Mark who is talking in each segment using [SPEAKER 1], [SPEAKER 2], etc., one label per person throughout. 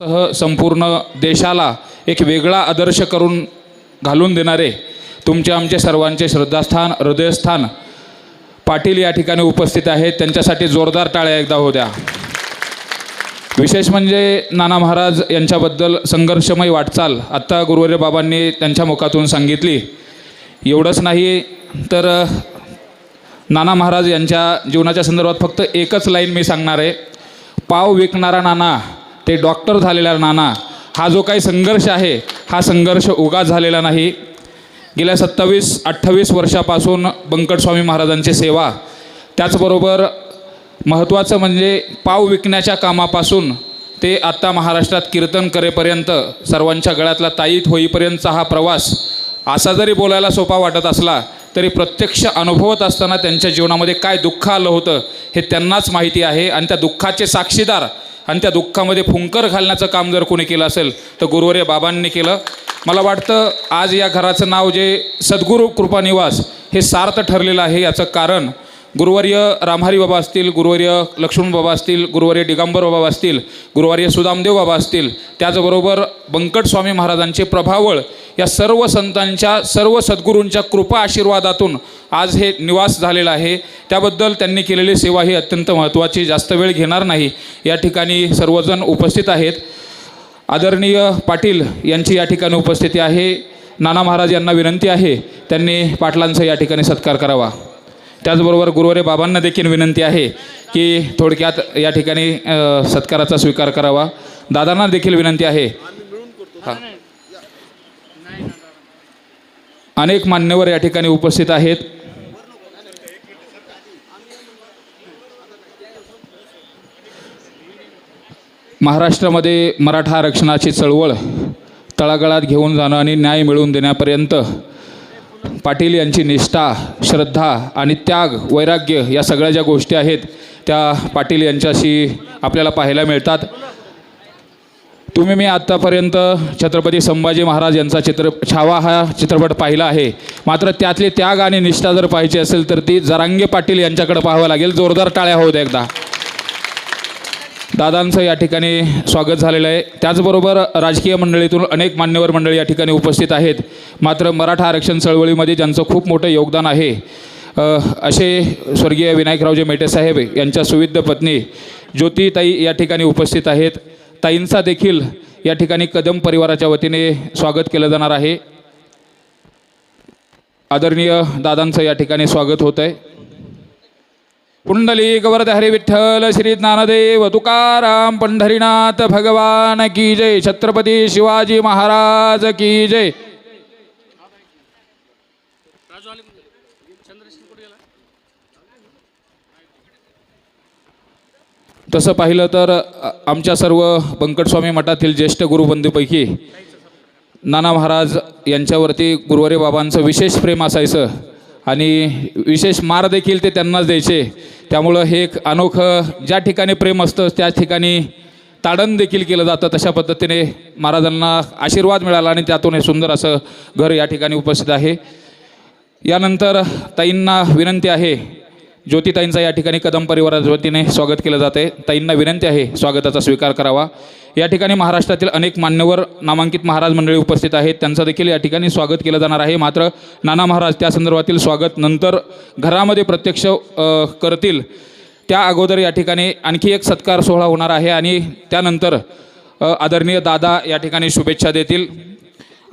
[SPEAKER 1] सह संपूर्ण देशाला एक वेगळा आदर्श करून घालून देणारे तुमचे आमचे सर्वांचे श्रद्धास्थान हृदयस्थान पाटील या ठिकाणी उपस्थित आहेत. त्यांच्यासाठी जोरदार टाळ्या एकदा होत्या विशेष म्हणजे नाना महाराज यांच्याबद्दल संघर्षमय वाटचाल आत्ता गुरुवर्य बाबांनी त्यांच्या मुखातून सांगितली. एवढंच नाही तर नाना महाराज यांच्या जीवनाच्या संदर्भात फक्त एकच लाईन मी सांगणार आहे. पाव विकणारा नाना ते डॉक्टर झालेला नाना. हा जो काही संघर्ष आहे हा संघर्ष उगा झालेला नाही. गेल्या सत्तावीस अठ्ठावीस वर्षापासून बंकटस्वामी महाराजांची सेवा. त्याचबरोबर महत्त्वाचं म्हणजे पाव विकण्याच्या कामापासून ते आत्ता महाराष्ट्रात कीर्तन करेपर्यंत सर्वांच्या गळ्यातला ताईत होईपर्यंतचा हा प्रवास असा जरी बोलायला सोपा वाटत असला तरी प्रत्यक्ष अनुभवत असताना त्यांच्या जीवनामध्ये काय दुःख आलं होतं हे त्यांनाच माहिती आहे. आणि त्या दुःखाचे साक्षीदार आणि त्या दुःखामध्ये फुंकर घालण्याचं काम जर कोणी केलं असेल तर गुरुवर्य बाबांनी केलं. मला वाटतं आज या घराचं नाव जे सद्गुरू कृपा निवास हे सार्थ ठरलेलं आहे याचं कारण गुरुवर्य रामहारी बाबा असतील गुरुवर्य लक्ष्मण बाबा असतील गुरुवर्य दिगंबर बाबा असतील गुरुवर्य सुदामदेव बाबा असतील त्याचबरोबर बंकट स्वामी महाराजांचे प्रभावळ या सर्व संतांच्या सर्व सद्गुरूंच्या कृपा आशीर्वादातून आज हे निवास झालेलं आहे. त्याबद्दल त्यांनी केलेली सेवा ही अत्यंत महत्त्वाची जास्त वेळ घेणार नाही. या ठिकाणी सर्वजण उपस्थित आहेत. आदरणीय पाटील यांची या ठिकाणी उपस्थिती आहे. नाना महाराज यांना विनंती आहे. त्यांनी पाटलांचा या ठिकाणी सत्कार करावा. त्याचबरोबर गुरुवारी बाबांना देखील विनंती आहे की थोडक्यात या ठिकाणी सत्काराचा स्वीकार करावा. दादांना देखील विनंती आहे. हा. अनेक मान्यवर या ठिकाणी उपस्थित आहेत. महाराष्ट्रामध्ये मराठा आरक्षणाची चळवळ तळागाळात घेऊन जाणं आणि न्याय मिळवून देण्यापर्यंत पाटील यांची निष्ठा श्रद्धा आणि त्याग वैराग्य या सगळ्या ज्या गोष्टी आहेत त्या पाटील यांच्याशी आपल्याला पाहायला मिळतात. तुम्ही मी आत्तापर्यंत छत्रपती संभाजी महाराज यांचा चित्र छावा हा चित्रपट पाहिला आहे. मात्र त्यातली त्याग आणि निष्ठा जर पाहिजे असेल तर ती जरांगे पाटील यांच्याकडे पाहावं लागेल. जोरदार टाळ्या होत एकदा. दादांचं या ठिकाणी स्वागत झालेलं आहे. त्याचबरोबर राजकीय मंडळीतून अनेक मान्यवर मंडळी या ठिकाणी उपस्थित आहेत. मात्र मराठा आरक्षण चळवळीमध्ये ज्यांचं खूप मोठं योगदान आहे असे स्वर्गीय विनायकरावजी मेटेसाहेब यांच्या सुविध पत्नी ज्योतिताई या ठिकाणी उपस्थित आहेत. ताईंचा देखील या ठिकाणी कदम परिवाराच्या वतीने स्वागत केलं जाणार आहे. आदरणीय दादांचं या ठिकाणी स्वागत होत आहे पुंडलिक वरद हरी विठ्ठल श्री ज्ञानदेव तुकाराम पंढरीनाथ भगवान की जय. छत्रपती शिवाजी महाराज की जय. तसं पाहिलं तर आमच्या सर्व बंकटस्वामी मठातील ज्येष्ठ गुरुबंधूपैकी नाना महाराज यांच्यावरती गुरुवारी बाबांचं विशेष प्रेम असायचं. आणि विशेष मार देखील ते त्यांनाच द्यायचे. त्यामुळं हे एक अनोखं ज्या ठिकाणी प्रेम असतं त्या ठिकाणी ताडण देखील केलं जातं. तशा पद्धतीने महाराजांना आशीर्वाद मिळाला आणि त्यातून हे सुंदर असं घर या ठिकाणी उपस्थित आहे. यानंतर ताईंना विनंती आहे ज्योतिताईंचा या ठिकाणी कदम परिवाराच्या वतीने स्वागत केलं जाते. ताईंना विनंती आहे स्वागताचा स्वीकार करावा. या ठिकाणी महाराष्ट्रातील अनेक मान्यवर नामांकित महाराज मंडळी उपस्थित आहेत. त्यांचं देखील या ठिकाणी स्वागत केलं जाणार आहे. मात्र नाना महाराज त्या संदर्भातील स्वागत नंतर घरामध्ये प्रत्यक्ष करतील. त्या अगोदर या ठिकाणी आणखी एक सत्कार सोहळा होणार आहे आणि त्यानंतर आदरणीय दादा या ठिकाणी शुभेच्छा देतील.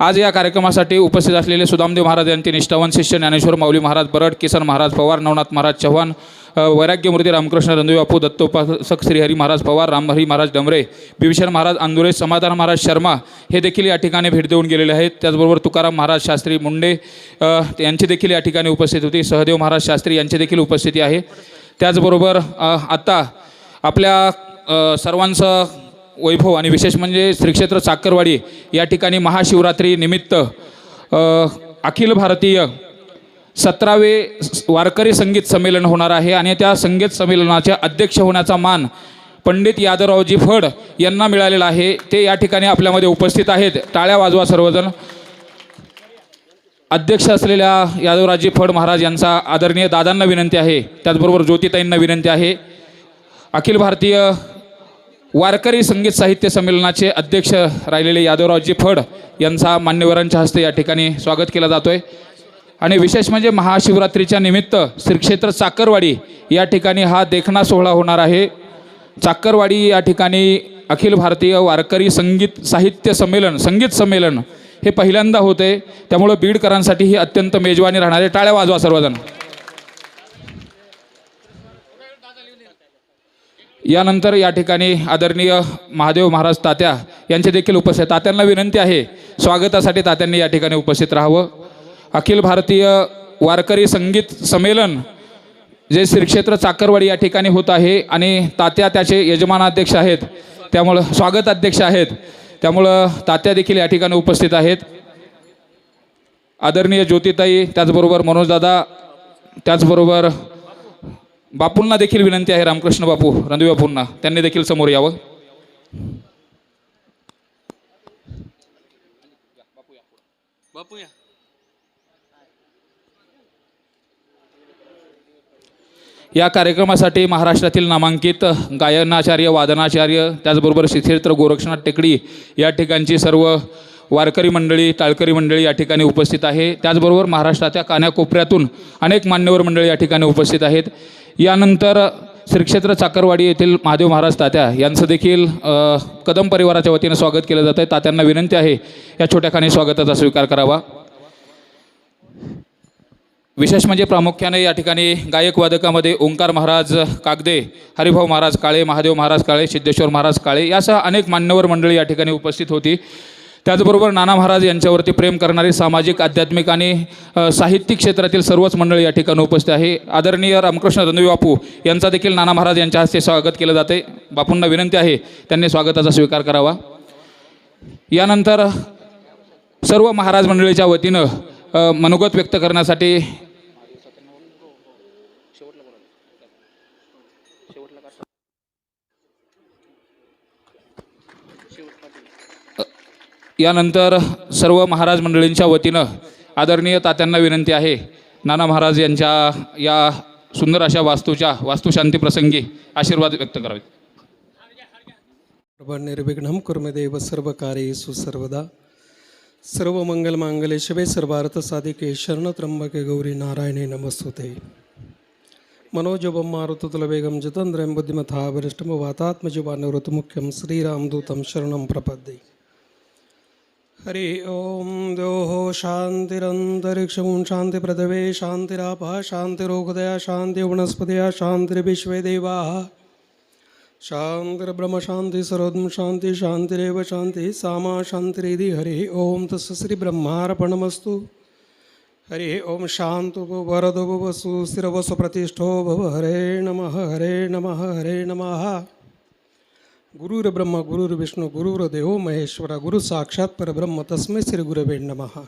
[SPEAKER 1] आज या कार्यक्रमासाठी उपस्थित असलेले सुदामदेव महाराज यांचे निष्ठावान शिष्य ज्ञानेश्वर माऊली महाराज बरड किसन महाराज पवार नवनाथ महाराज चव्हाण वैराग्यमूर्ती रामकृष्ण रणदेव दत्तोपासक श्रीहरी महाराज पवार रामहरी महाराज डमरे बिभीषण महाराज आंदुरे समाधान महाराज शर्मा हे देखील या ठिकाणी भेट देऊन गेलेले आहेत. त्याचबरोबर तुकाराम महाराज शास्त्री मुंडे यांची देखील या ठिकाणी उपस्थित होती. सहदेव महाराज शास्त्री यांची देखील उपस्थिती आहे. त्याचबरोबर आता आत्ता आपल्या सर्वांचं वैभव आणि विशेष म्हणजे श्रीक्षेत्र साखरवाडी या ठिकाणी महाशिवरात्री निमित्त अखिल भारतीय सतरावे वारकरी संगीत संमेलन होणार आहे आणि त्या संगीत संमेलनाचे अध्यक्ष होण्याचा मान पंडित यादवरावजी फड यांना मिळालेला आहे. ते या ठिकाणी आपल्यामध्ये उपस्थित आहेत. टाळ्या वाजवा सर्वजण. अध्यक्ष असलेल्या यादवराजी फड महाराज यांचा आदरणीय दादांना विनंती आहे. त्याचबरोबर ज्योतिताईंना विनंती आहे. अखिल भारतीय वारकरी संगीत साहित्य संमेलनाचे अध्यक्ष राहिलेले यादवरावजी फड यांचा मान्यवरांच्या हस्ते या ठिकाणी स्वागत केला जातो आहे आणि विशेष म्हणजे महाशिवरात्रीच्या निमित्त श्रीक्षेत्र चाकरवाडी या ठिकाणी हा देखणा सोहळा होणार आहे. चाकरवाडी या ठिकाणी अखिल भारतीय वारकरी संगीत साहित्य संमेलन संगीत संमेलन हे पहिल्यांदा होते त्यामुळं बीडकरांसाठी ही अत्यंत मेजवानी राहणार आहे. टाळ्या वाजवा सर्वजण. यानंतर या ठिकाणी आदरणीय महादेव महाराज तात्या यांचे देखील उपस्थित तात्यांना विनंती आहे स्वागतासाठी तात्यांनी या ठिकाणी उपस्थित राहावं. अखिल भारतीय वारकरी संगीत संमेलन जे श्रीक्षेत्र चाकरवाडी या ठिकाणी होत आहे आणि तात्या त्याचे यजमानाध्यक्ष आहेत त्यामुळं स्वागत अध्यक्ष आहेत त्यामुळं तात्या देखील या ठिकाणी उपस्थित आहेत. आदरणीय ज्योतिताई त्याचबरोबर मनोजदादा त्याचबरोबर बापूंना देखील विनंती आहे रामकृष्ण बापू रणवी बापूंना. त्यांनी देखील समोर यावं. या कार्यक्रमासाठी महाराष्ट्रातील नामांकित गायनाचार्य वादनाचार्य त्याचबरोबर शिथिरत्र गोरक्षनाथ टेकडी या ठिकाणची सर्व वारकरी मंडळी टाळकरी मंडळी या ठिकाणी उपस्थित आहे. त्याचबरोबर महाराष्ट्राच्या कान्याकोपऱ्यातून अनेक मान्यवर मंडळी या ठिकाणी उपस्थित आहेत. यानंतर श्रीक्षेत्र चाकरवाडी येथील महादेव महाराज तात्या यांचं देखील कदम परिवाराच्या वतीनं स्वागत केलं जातं आहे तात्यांना विनंती आहे या छोट्याखाने स्वागताचा स्वीकार करावा. विशेष म्हणजे प्रामुख्याने या ठिकाणी गायक वादकामध्ये ओंकार महाराज कागदे हरिभाऊ महाराज काळे महादेव महाराज काळे सिद्धेश्वर महाराज काळे यासह अनेक मान्यवर मंडळी या ठिकाणी उपस्थित होती. त्याचबरोबर नाना महाराज यांच्यावरती प्रेम करणारी सामाजिक आध्यात्मिक आणि साहित्यिक क्षेत्रातील सर्वच मंडळी या ठिकाणी उपस्थित आहे. आदरणीय रामकृष्ण रणवी बापू यांचा देखील नाना महाराज यांच्या हस्ते स्वागत केलं जाते. बापूंना विनंती आहे त्यांनी स्वागताचा स्वीकार करावा. यानंतर सर्व महाराज मंडळीच्या वतीनं मनोगत व्यक्त करण्यासाठी यानंतर सर्व महाराज मंडळींच्या वतीनं आदरणीय तात्यांना विनंती आहे नाना महाराज यांच्या या सुंदर अशा वास्तूच्या वास्तुशांती प्रसंगी आशीर्वाद व्यक्त करावेत
[SPEAKER 2] निर्विघ्नं कुर्मदेव देव सर्वकार्येषु सर्वदा. सर्वार्थ शिवे शरण त्र्यंबके गौरी नारायणे नमस्तुते. मनोजवं मारुतुलवेगं जितेन्द्रियं बुद्धिमथा वरिष्ठं वातात्मजीवानवृतमुख्यं श्रीरामदूतं शरणं प्रपद्ये. हरि ओं द्योः शान्तिरन्तरिक्षं शांतिराप शान्तिरापः शान्तिरोगदया शान्तिवनस्पतया शान्तिर्विश्वे देवा। शांतिर्ब्रह्म शांति सरोदम शांति शांतिरेव शांति सामा शांतिरिधि हरि ओम। तस् श्री ब्रह्मार्पणमस्तु हरि ओम शांतो वरदो भव सुस्थिरवसु प्रतिष्ठो भव। हरे नमः हरे नमः हरे नमः। गुरुर्ब्रह्म गुरुर्विष्णू देहो महेश्वरा गुरु साक्षात परब्रह्म तस्मै श्री गुरुवे नमहा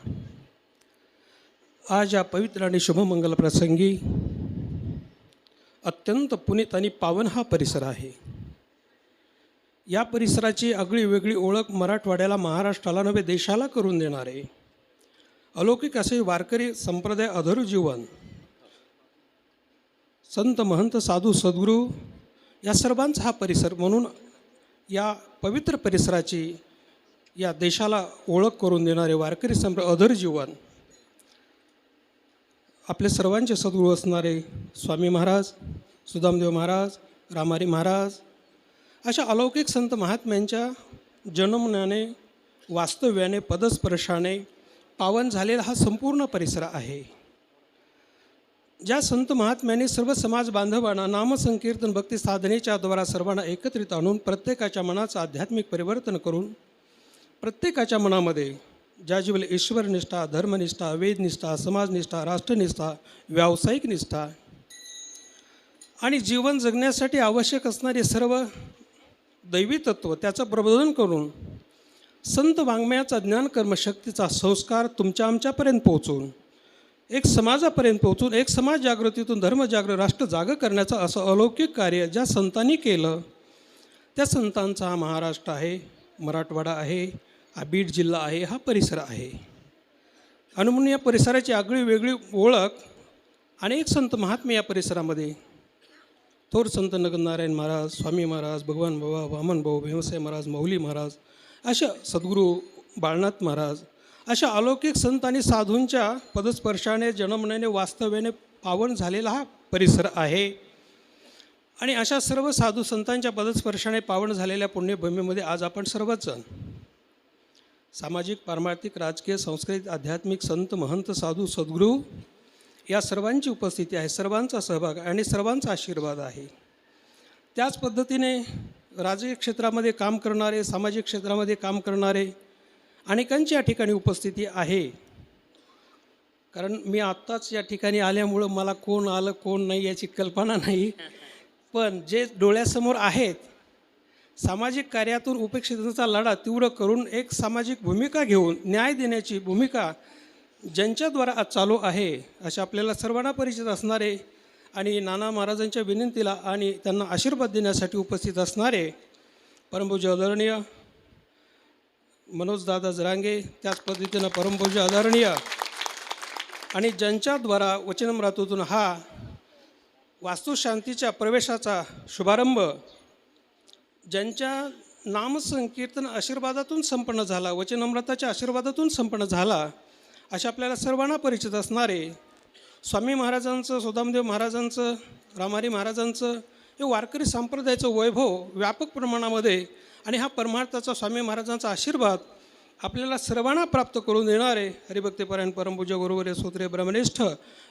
[SPEAKER 2] आज या पवित्र आणि शुभमंगल प्रसंगी अत्यंत पुनीत आणि पावन हा परिसर आहे. या परिसराची आगळी वेगळी ओळख मराठवाड्याला महाराष्ट्राला नव्हे देशाला करून देणारे अलौकिक असे वारकरी संप्रदाय अधरू जीवन संत महंत साधू सद्गुरू या सर्वांचा हा परिसर म्हणून या पवित्र परिसराची या देशाला ओळख करून देणारे वारकरी संप्र अधर जीवन आपले सर्वांचे सद्गुरू असणारे स्वामी महाराज सुदामदेव महाराज रामारी महाराज अशा अलौकिक संत महात्म्यांच्या जन्मण्याने वास्तव्याने पदस्पर्शाने पावन झालेला हा संपूर्ण परिसर आहे. ज्या संत महात्म्यांनी सर्व समाज बांधवांना नामसंकीर्तन भक्ती साधनेच्या द्वारा सर्वांना एकत्रित आणून प्रत्येकाच्या मनाचं आध्यात्मिक परिवर्तन करून प्रत्येकाच्या मनामध्ये ज्या जीवले ईश्वरनिष्ठा धर्मनिष्ठा वेदनिष्ठा समाजनिष्ठा राष्ट्रनिष्ठा व्यावसायिक निष्ठा आणि जीवन जगण्यासाठी आवश्यक असणारे सर्व दैवी तत्त्व त्याचं प्रबोधन करून संत वाङ्मयाचा ज्ञान कर्मशक्तीचा संस्कार तुमच्या आमच्यापर्यंत पोहोचून एक समाजापर्यंत पोहोचून एक समाज जागृतीतून धर्मजागृत राष्ट्र जागं करण्याचं असं अलौकिक कार्य ज्या संतांनी केलं त्या संतांचा हा महाराष्ट्र आहे मराठवाडा आहे हा बीड जिल्हा आहे हा परिसर आहे. आणि म्हणून या परिसराची आगळी वेगळी ओळख अनेक संत महात्मे या परिसरामध्ये. थोर संत नगनारायण महाराज स्वामी महाराज भगवान बाबा वामन भाऊ भीमसाई महाराज मौली महाराज अशा सद्गुरू बाळनाथ महाराज अशा अलौकिक संत आणि साधूंच्या पदस्पर्शाने जन्मण्याने वास्तव्याने पावन झालेला हा परिसर आहे. आणि अशा सर्व साधू संतांच्या पदस्पर्शाने पावन झालेल्या पुण्यभूमीमध्ये आज आपण सर्वचजण सामाजिक पारमार्थिक राजकीय सांस्कृतिक आध्यात्मिक संत महंत साधू सद्गुरू या सर्वांची उपस्थिती आहे सर्वांचा सहभाग आणि सर्वांचा आशीर्वाद आहे. त्याच पद्धतीने राजकीय क्षेत्रामध्ये काम करणारे सामाजिक क्षेत्रामध्ये काम करणारे अनेकांची या ठिकाणी उपस्थिती आहे. कारण मी आत्ताच या ठिकाणी आल्यामुळं मला कोण आलं कोण नाही याची कल्पना नाही. पण जे डोळ्यासमोर आहेत सामाजिक कार्यातून उपेक्षितांचा लढा तीव्र करून एक सामाजिक भूमिका घेऊन न्याय देण्याची भूमिका ज्यांच्याद्वारा आज चालू आहे अशा आपल्याला सर्वांना परिचित असणारे आणि नाना महाराजांच्या विनंतीला आणि त्यांना आशीर्वाद देण्यासाठी उपस्थित असणारे परमभूज आदरणीय मनोजदादा जरांगे त्याच पद्धतीनं परमपूज्य आदरणीय आणि ज्यांच्याद्वारा वचनम्रातूतून हा वास्तुशांतीच्या प्रवेशाचा शुभारंभ ज्यांच्या नामसंकीर्तन आशीर्वादातून संपन्न झाला वचनम्रताच्या आशीर्वादातून संपन्न झाला अशा आपल्याला सर्वांना परिचित असणारे स्वामी महाराजांचं सोदामदेव महाराजांचं रामारी महाराजांचं हे वारकरी संप्रदायाचं वैभव व्यापक प्रमाणामध्ये आणि हा परमार्थाचा स्वामी महाराजांचा आशीर्वाद आपल्याला सर्वांना प्राप्त करून देणारे हरिभक्तीपरायण परमपूज्य गुरुवर्य सूत्रे ब्रह्मनिष्ठ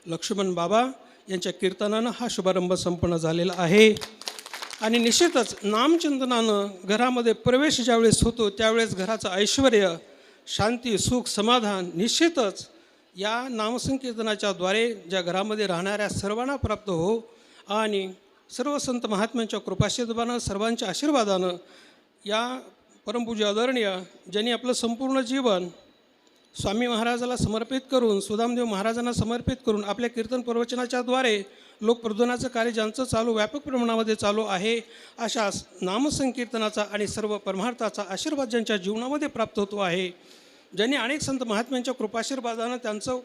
[SPEAKER 2] लक्ष्मण बाबा यांच्या कीर्तनानं हा शुभारंभ संपन्न झालेला आहे. आणि निश्चितच नामचिंतनानं घरामध्ये प्रवेश ज्यावेळेस होतो त्यावेळेस घराचं ऐश्वर शांती सुख समाधान निश्चितच या नामसंकीर्तनाच्या द्वारे ज्या घरामध्ये राहणाऱ्या सर्वांना प्राप्त हो. आणि सर्व संत महात्म्यांच्या कृपाशीर्वादानं सर्वांच्या आशीर्वादानं या परमपूज्य आदरणीय ज्यांनी आपलं संपूर्ण जीवन स्वामी महाराजाला समर्पित करून सुदामदेव महाराजांना समर्पित करून आपल्या कीर्तन प्रवचनाच्या द्वारे लोकप्रबोधनाचं कार्य ज्यांचं चालू व्यापक प्रमाणामध्ये चालू आहे अशा नामसंकीर्तनाचा आणि सर्व परमार्थाचा आशीर्वाद ज्यांच्या जीवनामध्ये प्राप्त होतो आहे ज्यांनी अनेक संत महात्म्यांच्या कृपाशीर्वादानं त्यांचं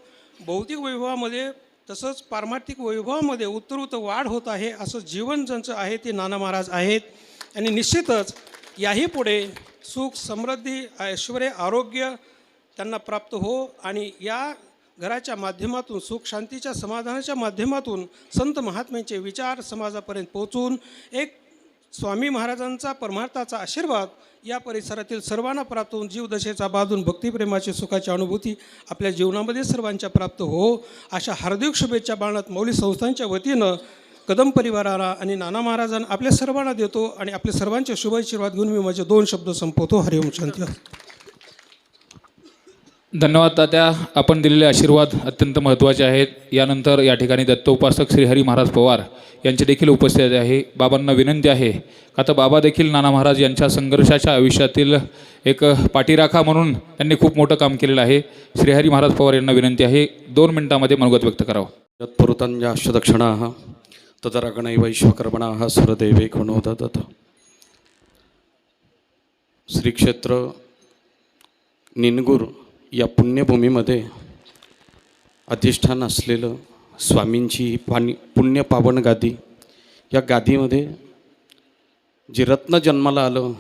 [SPEAKER 2] भौतिक वैभवामध्ये तसंच पारमार्थिक वैभवामध्ये उत्तरोत्तर वाढ होत आहे असं जीवन ज्यांचं आहे ते नाना महाराज आहेत. आणि निश्चितच याही पुढे सुख समृद्धी ऐश्वर आरोग्य त्यांना प्राप्त हो आणि या घराच्या माध्यमातून सुख शांतीच्या समाधानाच्या माध्यमातून संत महात्म्यांचे विचार समाजापर्यंत पोहोचून एक स्वामी महाराजांचा परमार्थाचा आशीर्वाद या परिसरातील सर्वांना प्राप्त होऊन जीवदशेचा बाधून भक्तिप्रेमाची सुखाची अनुभूती आपल्या जीवनामध्ये सर्वांच्या प्राप्त हो. अशा हार्दिक शुभेच्छा बाळनाथ मौली संस्थांच्या वतीनं कदम परिवाराला आणि नाना महाराजांना आपल्या सर्वांना देतो आणि आपल्या सर्वांचे शुभ आशीर्वाद घेऊन मी माझे दोन शब्द संपवतो. हरिओम शांती.
[SPEAKER 1] धन्यवाद तात्या. आपण दिलेले आशीर्वाद अत्यंत महत्त्वाचे आहेत. यानंतर या ठिकाणी दत्तोपासक श्रीहरी महाराज पवार यांचे देखील उपस्थित आहे. बाबांना विनंती आहे का तर बाबा देखील नाना महाराज यांच्या संघर्षाच्या आयुष्यातील एक पाठीराखा म्हणून त्यांनी खूप मोठं काम केलेलं आहे. श्रीहरी महाराज पवार यांना विनंती आहे. दोन मिनिटांमध्ये मनोगत व्यक्त करावं.
[SPEAKER 3] यत्पुरुतञ्जाष्टदक्षिणाः तदरगणैव विश्वकर्मणाः सुरदेवे गुणोदत श्रीक्षेत्र निनगूर या पुण्यभूमीमध्ये अधिष्ठान असलेलं स्वामींची पाणी पुण्य पावन गादी या गादीमध्ये जे रत्न जन्माला आलं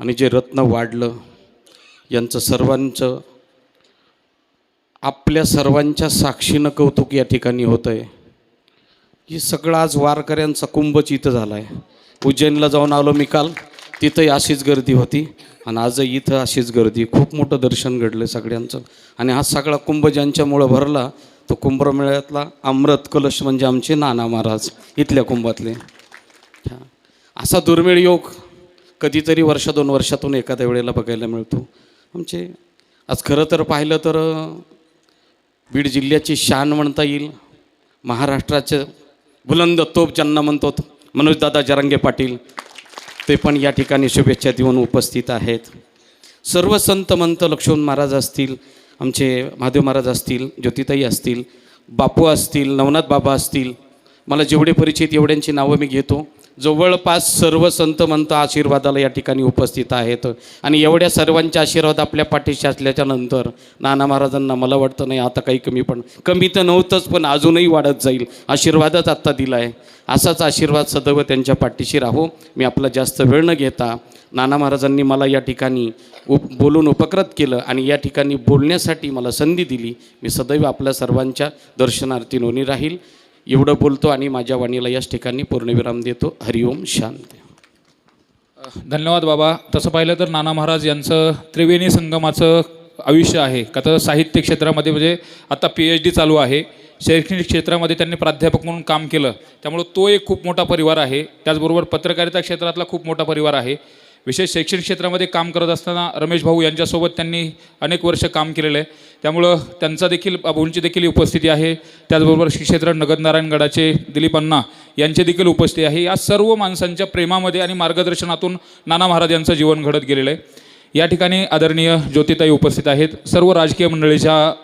[SPEAKER 3] आणि जे रत्न वाढलं यांचं सर्वांचं आपल्या सर्वांच्या साक्षीनं कौतुक या ठिकाणी होतं आहे की सगळं आज वारकऱ्यांचा कुंभच इथं झाला आहे उज्जैनला जाऊन आलो मी काल. तिथंही अशीच गर्दी होती. आणि आजही इथं अशीच गर्दी. खूप मोठं दर्शन घडलं सगळ्यांचं. आणि हा सगळा कुंभ ज्यांच्यामुळं भरला तो कुंभमेळ्यातला अमृत कलश म्हणजे आमचे नाना महाराज इथल्या कुंभातले. असा दुर्मिळ योग कधीतरी वर्ष दोन वर्षातून एखाद्या वेळेला बघायला मिळतो. आमचे आज खरं तर पाहिलं तर बीड जिल्ह्याची शान म्हणता येईल. महाराष्ट्राचं बुलंद तोप ज्यांना म्हणतो मनोजदादा जरांगे पाटील ते पण या ठिकाणी शुभेच्छा देऊन उपस्थित आहेत. सर्व संत मंत लक्ष्मण महाराज असतील आमचे महादेव महाराज असतील ज्योतिताई असतील बापू असतील नवनाथ बाबा असतील मला जेवढे परिचित एवढ्यांची नावं मी घेतो. जवळपास सर्व संत मंत आशीर्वादाला या ठिकाणी उपस्थित आहेत. आणि एवढ्या सर्वांचे आशीर्वाद आपल्या पाठीशी असल्याच्या नंतर नाना महाराजांना मला वाटतं नाही आता काही कमी पण कमी तर नव्हतंच पण अजूनही वाढत जाईल. आशीर्वादच आत्ता दिला आहे असाच आशीर्वाद सदैव त्यांच्या पाठीशी राहू. मी आपला जास्त वेळ न घेता नाना महाराजांनी मला या ठिकाणी उप बोलून उपकृत केलं आणि या ठिकाणी बोलण्यासाठी मला संधी दिली. मी सदैव आपल्या सर्वांच्या दर्शनार्थी नोंदी राहील. एवढं बोलतो आणि माझ्या वाणीला याच ठिकाणी पूर्णविराम देतो. हरिओम शांती.
[SPEAKER 1] धन्यवाद बाबा. तसं पाहिलं तर नाना महाराज यांचं त्रिवेणी संगमाचं आयुष्य आहे. का तर साहित्य क्षेत्रामध्ये म्हणजे आता पी एच डी चालू आहे. शैक्षणिक क्षेत्रामध्ये त्यांनी प्राध्यापक म्हणून काम केलं. त्यामुळं तो एक खूप मोठा परिवार आहे. त्याचबरोबर पत्रकारिता क्षेत्रातला खूप मोठा परिवार आहे. विशेष शैक्षणिक क्षेत्रामध्ये काम करत असताना रमेश भाऊ यांच्यासोबत त्यांनी अनेक वर्ष काम केलेलं आहे. त्यामुळं त्यांचा देखील भाऊंची देखील उपस्थिती आहे. त्याचबरोबर श्रीक्षेत्र नगदनारायणगडाचे नगदनारायण गडाचे दिलीप यांची देखील उपस्थिती आहे. या सर्व माणसांच्या प्रेमामध्ये आणि मार्गदर्शनातून नाना महाराज यांचं जीवन घडत गेलेलं आहे. या ठिकाणी आदरणीय ज्योतिताई उपस्थित आहेत. सर्व राजकीय मंडळीच्या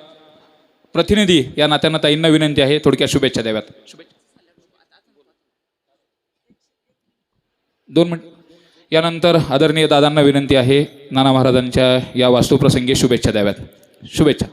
[SPEAKER 1] प्रतिनिधी या नात्यांना ताईंना विनंती आहे. थोडक्यात शुभेच्छा द्याव्यात. शुभेच्छा दोन मिनिट. यानंतर आदरणीय दादांना विनंती आहे नाना महाराजांच्या या वास्तुप्रसंगी शुभेच्छा द्याव्यात. शुभेच्छा.